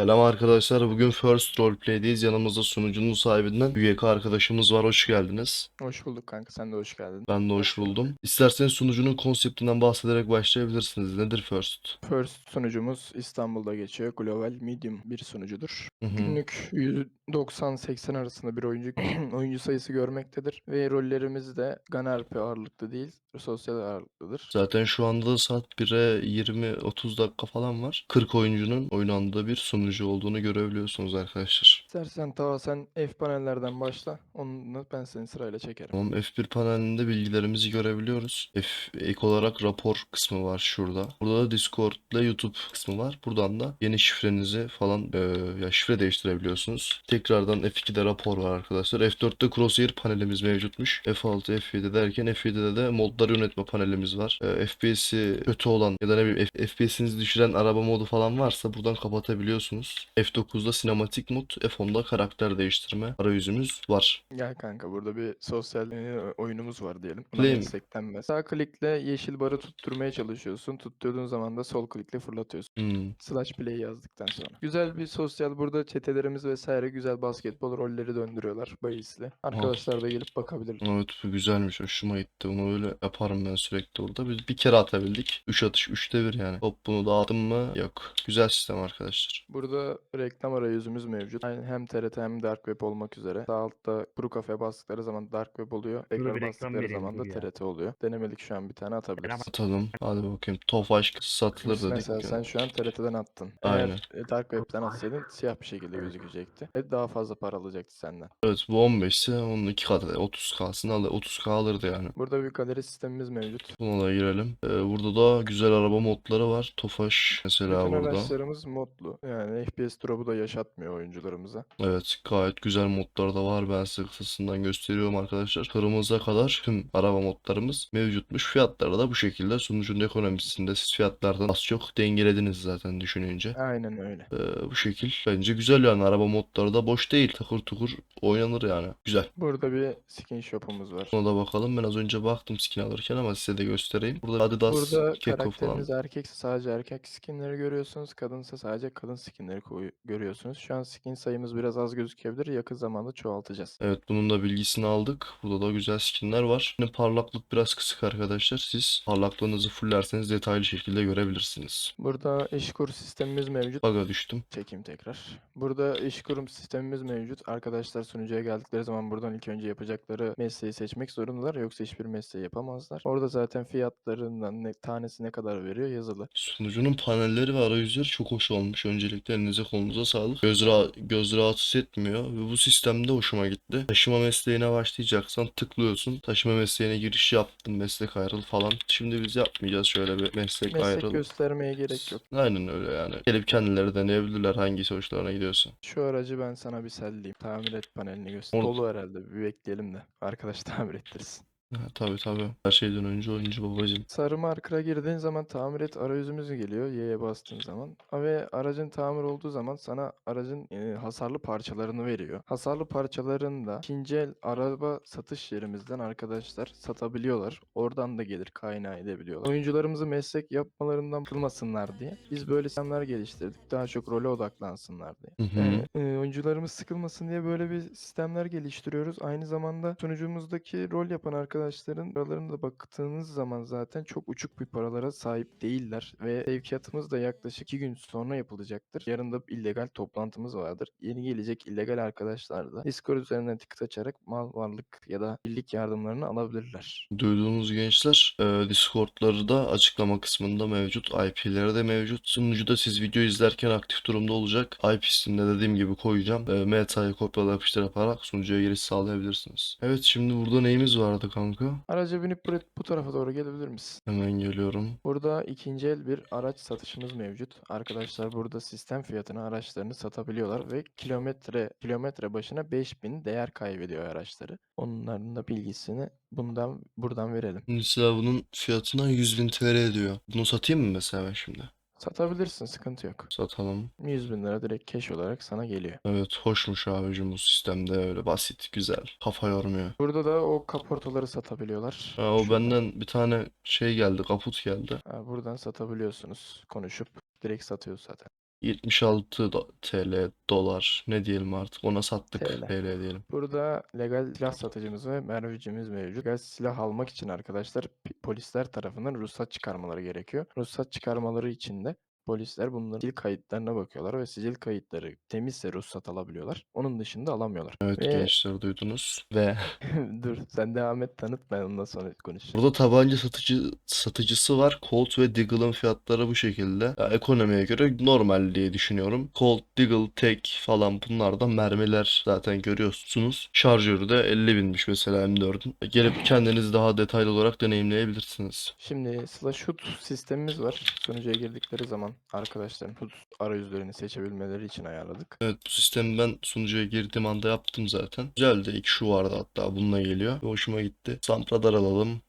Selam arkadaşlar. Bugün First Roleplay'deyiz. Yanımızda sunucunun sahibinden üyeka arkadaşımız var. Hoş geldiniz. Hoş bulduk kanka. Sen de hoş geldin. Ben de hoş buldum. İsterseniz sunucunun konseptinden bahsederek başlayabilirsiniz. Nedir First? First sunucumuz İstanbul'da geçiyor. Global Medium bir sunucudur. Hı hı. Günlük 190-80 arasında bir oyuncu oyuncu sayısı görmektedir. Ve rollerimiz de Gunner ağırlıklı değil, sosyal ağırlıklıdır. Zaten şu anda da saat 1'e 20-30 dakika falan var. 40 oyuncunun oynandığı bir sunucu olduğunu görebiliyorsunuz arkadaşlar. İstersen ta sen F panellerden başla. Onu ben seni sırayla çekerim. Tamam F1 panelinde bilgilerimizi görebiliyoruz. F ek olarak rapor kısmı var şurada. Burada da Discord ile YouTube kısmı var. Buradan da yeni şifrenizi falan e, ya şifre değiştirebiliyorsunuz. Tekrardan F2'de rapor var arkadaşlar. F4'te crosshair panelimiz mevcutmuş. F6, F7 derken F7'de de modları yönetme panelimiz var. E, FPS'i kötü olan ya da ne bileyim F- FPS'inizi düşüren araba modu falan varsa buradan kapatabiliyorsunuz. F9'da sinematik mod, F10'da karakter değiştirme arayüzümüz var. Gel kanka burada bir sosyal oyunumuz var diyelim. Buna Play denmez. Sağ klikle yeşil barı tutturmaya çalışıyorsun. Tutturduğun zaman da sol klikle fırlatıyorsun. Hmm. Slash play yazdıktan sonra. Güzel bir sosyal burada çetelerimiz vesaire güzel basketbol rolleri döndürüyorlar bahisli. Arkadaşlar da gelip bakabilir. Evet bu güzelmiş hoşuma gitti. Bunu öyle yaparım ben sürekli orada. Biz bir kere atabildik. 3 atış 3'te 1 yani. Hop bunu dağıttım mı? Yok. Güzel sistem arkadaşlar. Burada reklam arayüzümüz mevcut. Yani hem TRT hem Dark Web olmak üzere. Sağ altta kuru kafe bastıkları zaman Dark Web oluyor. bir Tekrar reklam bastıkları zaman da. TRT oluyor. Denemelik şu an bir tane atabiliriz. Atalım. Hadi bakayım. Tofaş satılır dedik. Mesela sen şu an TRT'den attın. Aynen. Eğer Dark Web'den atsaydın siyah bir şekilde gözükecekti. Ve daha fazla para alacaktı senden. Evet bu 15 ise onun 2 katı 30K'sını alır. 30K alırdı yani. Burada bir galeri sistemimiz mevcut. Buna da girelim. Ee, burada da güzel araba modları var. Tofaş mesela Bütün burada. araçlarımız modlu. Yani FPS drop'u da yaşatmıyor oyuncularımıza. Evet gayet güzel modlar da var. Ben size kısasından gösteriyorum arkadaşlar. Kırmızıya kadar tüm araba modlarımız mevcutmuş. Fiyatları da bu şekilde. Sunucunun ekonomisinde siz fiyatlardan az çok dengelediniz zaten düşününce. Aynen öyle. Ee, bu şekil. Bence güzel yani. Araba modları da boş değil. Takır tukur oynanır yani. Güzel. Burada bir skin shop'umuz var. Buna da bakalım. Ben az önce baktım skin alırken ama size de göstereyim. Burada Adidas, Burada Keko falan. karakteriniz erkekse sadece erkek skinleri görüyorsunuz. Kadınsa sadece kadın skinleri görüyorsunuz. Şu an skin sayımız biraz az gözükebilir. Yakın zamanda çoğaltacağız. Evet bunun da bilgisini aldık. Burada da güzel skinler var. Yine parlaklık biraz kısık arkadaşlar. Siz parlaklığınızı fullerseniz detaylı şekilde görebilirsiniz. Burada işkur sistemimiz mevcut. Baga düştüm. Çekeyim tekrar. Burada iş kurum sistemimiz mevcut. Arkadaşlar sunucuya geldikleri zaman buradan ilk önce yapacakları mesleği seçmek zorundalar. Yoksa hiçbir mesleği yapamazlar. Orada zaten fiyatlarından ne, tanesi ne kadar veriyor yazılı. Sunucunun panelleri ve arayüzleri çok hoş olmuş. Öncelikle elinize kolunuza sağlık. Göz, rahat, göz rahatsız etmiyor ve bu sistemde hoşuma gitti. Taşıma mesleğine başlayacaksan tıklıyorsun. Taşıma mesleğine giriş yaptın, meslek ayrıl falan. Şimdi biz yapmayacağız şöyle bir meslek Meslek ayrıl. göstermeye gerek yok. Aynen öyle yani. Gelip kendileri deneyebilirler hangisi hoşlarına gidiyorsa. Şu aracı ben sana bir selleyeyim. Tamir et panelini göster. Dolu herhalde. Bir bekleyelim de. Arkadaş tamir ettirsin. Ha, tabii tabii. Her şeyden önce oyuncu babacım. Sarı markera girdiğin zaman tamir et arayüzümüz geliyor. Y'ye bastığın zaman. Ve aracın tamir olduğu zaman sana aracın e, hasarlı parçalarını veriyor. Hasarlı parçalarını da ikinci el araba satış yerimizden arkadaşlar satabiliyorlar. Oradan da gelir kaynağı edebiliyorlar. Oyuncularımızı meslek yapmalarından kılmasınlar diye biz böyle sistemler geliştirdik. Daha çok role odaklansınlar diye. Hı hı. Yani, e, oyuncularımız sıkılmasın diye böyle bir sistemler geliştiriyoruz. Aynı zamanda sunucumuzdaki rol yapan arkadaşların paralarına da baktığınız zaman zaten çok uçuk bir paralara sahip değiller. Ve sevkiyatımız da yaklaşık 2 gün sonra yapılacaktır. Yarın da illegal toplantımız vardır. Yeni gelecek illegal arkadaşlar da Discord üzerinden tıkıt açarak mal varlık ya da birlik yardımlarını alabilirler. Duyduğunuz gençler e, Discord'ları da açıklama kısmında mevcut. IP'leri de mevcut. Sunucuda siz video izlerken aktif durumda olacak. IP'sini de dediğim gibi koyacağım. E, meta'yı kopyala yapıştır yaparak sunucuya giriş sağlayabilirsiniz. Evet şimdi burada neyimiz vardı kanka? Araca binip bu, bu tarafa doğru gelebilir misin? Hemen geliyorum. Burada ikinci el bir araç satışımız mevcut. Arkadaşlar burada sistem fiyatına araçlarını satabiliyorlar ve kilometre kilometre başına 5000 değer kaybediyor araçları. Onların da bilgisini bundan buradan verelim. Mesela bunun fiyatına 100.000 TL ediyor. Bunu satayım mı mesela ben şimdi? Satabilirsin sıkıntı yok. Satalım. 100 bin lira direkt cash olarak sana geliyor. Evet hoşmuş abicim bu sistemde öyle basit güzel. Kafa yormuyor. Burada da o kaportaları satabiliyorlar. Ha, o Şuradan. benden bir tane şey geldi kaput geldi. Ha, buradan satabiliyorsunuz konuşup direkt satıyor zaten. 76 do- TL, dolar ne diyelim artık ona sattık TL. TL diyelim. Burada legal silah satıcımız ve mermicimiz mevcut. Legal silah almak için arkadaşlar pi- polisler tarafından ruhsat çıkarmaları gerekiyor. Ruhsat çıkarmaları için de polisler bunların sicil kayıtlarına bakıyorlar ve sicil kayıtları temizse ruhsat alabiliyorlar. Onun dışında alamıyorlar. Evet Ve gençler duydunuz ve dur sen devam et tanıt ben ondan sonra konuşacağım. burada tabanca satıcı satıcısı var. Colt ve Deagle'ın fiyatları bu şekilde. Ya, ekonomiye göre normal diye düşünüyorum. Colt, Deagle, Tek falan bunlardan mermiler zaten görüyorsunuz. Şarjörü de 50 binmiş mesela M4'ün. Gelip kendiniz daha detaylı olarak deneyimleyebilirsiniz. Şimdi slash hut sistemimiz var. Sunucuya girdikleri zaman arkadaşların hut arayüzlerini seçebilmeleri için ayarladık. Evet bu sistemi ben sunucuya girdiğim anda yaptım zaten. Güzeldi. İlk şu vardı hatta bununla geliyor. Hoşuma gitti. Sampradar alalım.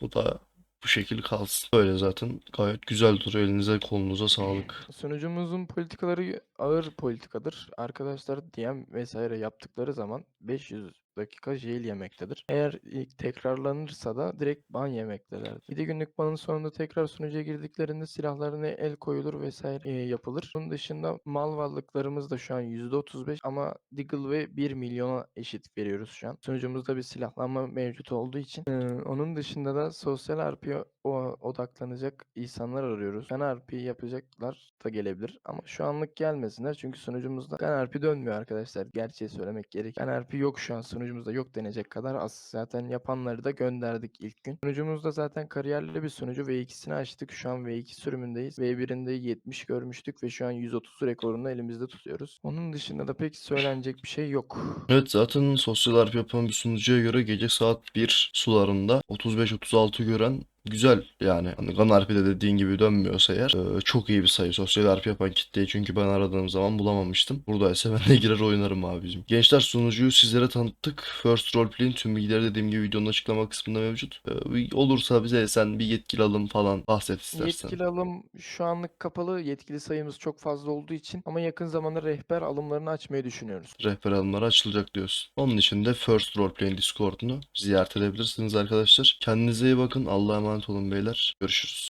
Bu da bu şekil kalsın. Böyle zaten gayet güzel duruyor. Elinize kolunuza sağlık. Sunucumuzun politikaları ağır politikadır. Arkadaşlar DM vesaire yaptıkları zaman 500 dakika jail yemektedir. Eğer tekrarlanırsa da direkt ban yemekteler. 7 günlük banın sonunda tekrar sunucuya girdiklerinde silahlarına el koyulur vesaire e, yapılır. Bunun dışında mal varlıklarımız da şu an %35 ama Deagle ve 1 milyona eşit veriyoruz şu an. Sunucumuzda bir silahlanma mevcut olduğu için. Ee, onun dışında da sosyal RP'ye odaklanacak insanlar arıyoruz. Gun RP yapacaklar da gelebilir ama şu anlık gelmesinler çünkü sunucumuzda Gun RP dönmüyor arkadaşlar. Gerçeği söylemek gerek. Gun RP yok şu an sunucumuzda yok denecek kadar az. Zaten yapanları da gönderdik ilk gün. Sunucumuzda zaten kariyerli bir sunucu V2'sini açtık. Şu an V2 sürümündeyiz. V1'inde 70 görmüştük ve şu an 130 rekorunu elimizde tutuyoruz. Onun dışında da pek söylenecek bir şey yok. Evet zaten sosyal RP yapan bir sunucuya göre gece saat 1 sularında 35-36 gören güzel yani. Hani Gun RP'de dediğin gibi dönmüyorsa eğer e, çok iyi bir sayı sosyal RP yapan kitleyi çünkü ben aradığım zaman bulamamıştım. Buradaysa ben de girer oynarım abicim. Gençler sunucuyu sizlere tanıttık. First Roleplay'in tüm bilgileri dediğim gibi videonun açıklama kısmında mevcut. E, olursa bize sen bir yetkili alım falan bahset istersen. Yetkili alım şu anlık kapalı. Yetkili sayımız çok fazla olduğu için ama yakın zamanda rehber alımlarını açmayı düşünüyoruz. rehber alımları açılacak diyorsun. Onun için de First Roleplay'in Discord'unu ziyaret edebilirsiniz arkadaşlar. Kendinize iyi bakın. Allah'a emanet olun beyler. Görüşürüz.